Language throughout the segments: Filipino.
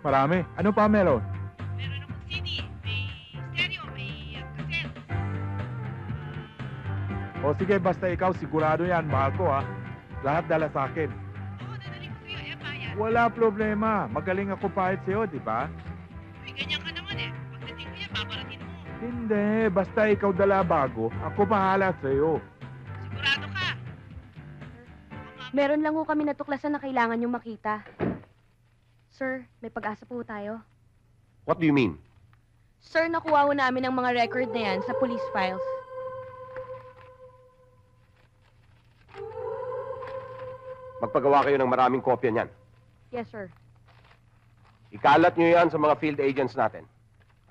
Marami. Ano pa meron? Meron akong CD, may stereo, may uh, cassette. O sige, basta ikaw, sigurado yan. Mahal ko ha. Lahat dala sa akin. Oo, dadalhin ko sa'yo, eh, bayad. Wala problema. Magaling ako pahit sa'yo, di ba? Uy, ganyan ka naman eh. Pagdating ko yan, babaratin mo. Hindi. Basta ikaw dala bago. Ako bahala sa'yo. Sigurado ka. Meron lang ho kami natuklasan na kailangan yung makita. Sir, may pag-asa po tayo. What do you mean? Sir, nakuha ho namin ang mga record na yan sa police files. Magpagawa kayo ng maraming kopya niyan. Yes, sir. Ikalat nyo yan sa mga field agents natin.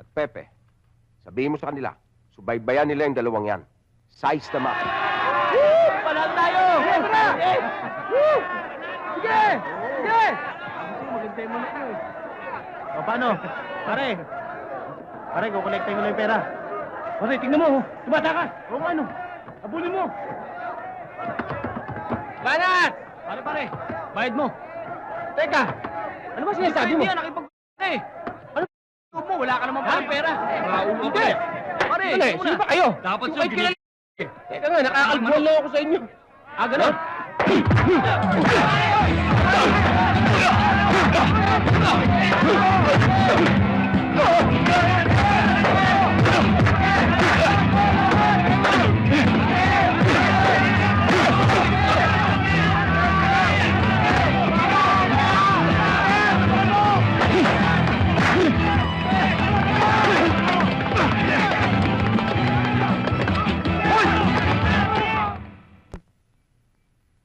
At Pepe, sabihin mo sa kanila, subaybayan nila yung dalawang yan. Size na map. Panalo tayo! Sige! Sige! Sige! Maganda yung manok eh. O, paano? Pare! Pare, kukolektahin mo lang yung pera. Pare, tingnan mo, oh. tumatakas! O, ano? Abulin mo! Banat! Pare, pare, bayad mo. Teka, ano ba sinasabi mo? Hindi, nakipag eh. Ano mo? Wala ka naman parang pera. Hindi! Pare, sino ba kayo? Dapat sa kilala. Teka nga, nakakalbuhan lang ako sa inyo. Ah, ganun?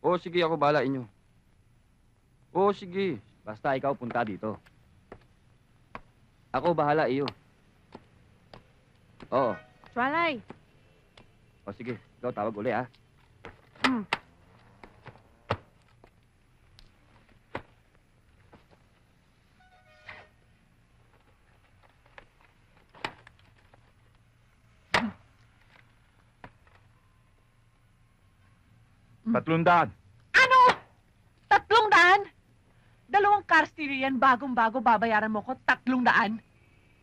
Oo, sige, ako bahala inyo. Oo, sige. Basta ikaw punta dito. Ako bahala iyo. Oo. Twalay. O sige, ikaw tawag uli ah. Tatlong daan. Ano? Tatlong daan? Stereo yan, bagong-bago, babayaran mo ko tatlong daan.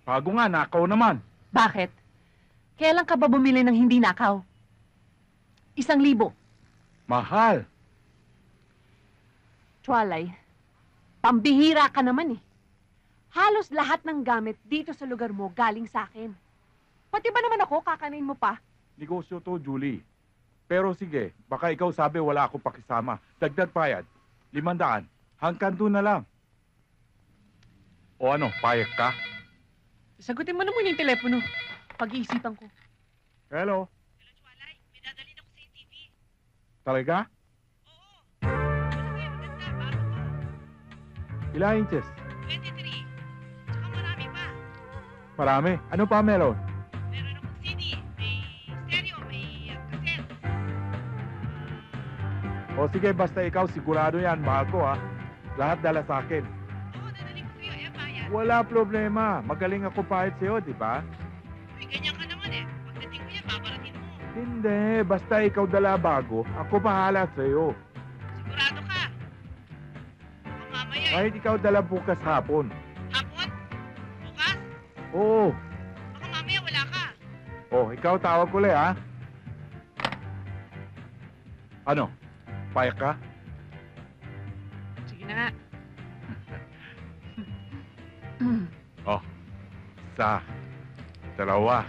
Bago nga, nakaw naman. Bakit? Kailan ka ba bumili ng hindi nakaw? Isang libo. Mahal. Chualay, pambihira ka naman eh. Halos lahat ng gamit dito sa lugar mo galing sa akin. Pati ba naman ako, kakanin mo pa? Negosyo to, Julie. Pero sige, baka ikaw sabi wala ako pakisama. Dagdag payad. Limandaan. Hanggang doon na lang. O ano, payag ka? Sagutin mo naman yung telepono. Pag-iisipan ko. Hello? Hello, Chualay. May dadalhin ako sa TV. Talaga? Oo. Ilang inches? 23. Tsaka marami pa. Marami. Ano pa meron? Meron akong CD, may stereo, may uh, cassette. O sige, basta ikaw, sigurado yan. Mahal ko ha. Lahat dala sa akin. Wala problema. Magaling ako pahit sa'yo, di ba? Uy, ganyan ka naman eh. Pagdating ko yan, babaratin mo. Hindi. Basta ikaw dala bago. Ako bahala sa'yo. Sigurado ka. Baka mamaya eh. Kahit ikaw dala bukas hapon. Hapon? Bukas? Oo. Baka mamaya wala ka. Oh, ikaw tawag ko ulit, ha? Ano? Payak ka? Isa, dalawa,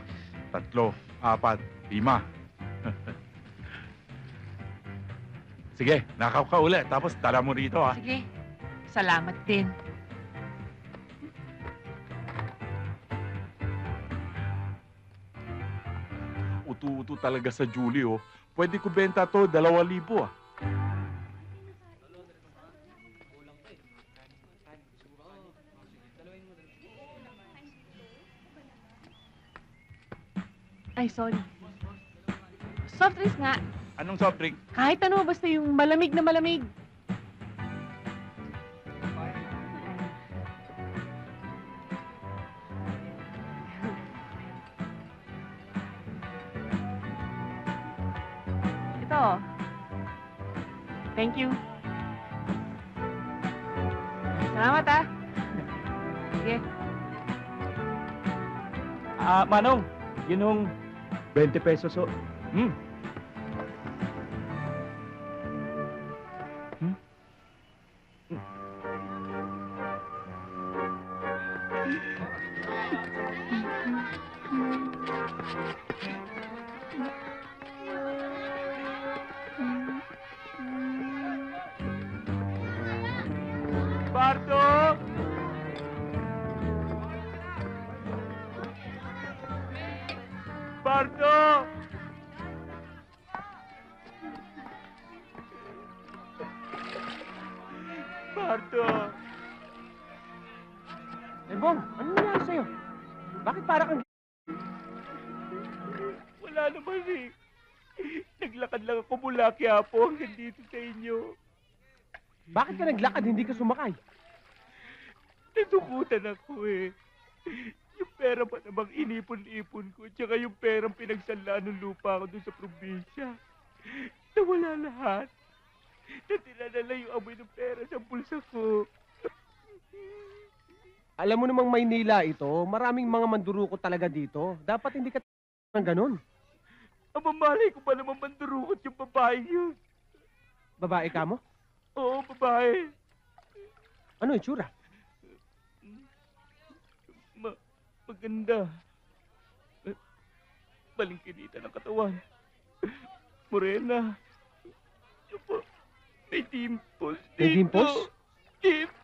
tatlo, apat, lima. Sige, nakaw ka ulit. Tapos tala mo rito, ha? Sige. Salamat din. Utu-utu talaga sa Julie, oh. Pwede ko benta to, dalawa libo, ah. Ay, sorry. Soft drinks nga. Anong soft drink? Kahit ano, basta yung malamig na malamig. Ito. Thank you. Salamat ah. Sige. Ah, Manong, yun yung 20 pesos o. Hmm. Bardo! Bardo! Bardo! Eh, Bong, ano nangyari sa'yo? Bakit para kang... Wala naman eh. Naglakad lang ako mula Quiapo hanggang dito sa inyo. Bakit ka naglakad, hindi ka sumakay? Natukutan ako eh. Pera pa namang inipon-ipon ko, tsaka yung perang pinagsalaan ng lupa ko doon sa probinsya. Nawala lahat. Natira na lang yung amoy ng pera sa bulsa ko. Alam mo namang Maynila ito, maraming mga manduruko talaga dito. Dapat hindi ka ng ganun. Ang mamalay ko pa naman mandurukot yung babae yun. Babae ka mo? Oo, babae. Ano itsura? Maganda. Eh, Balingkinita ng katawan. Morena. Ano po? May dimples May dito. dimples? Dimples.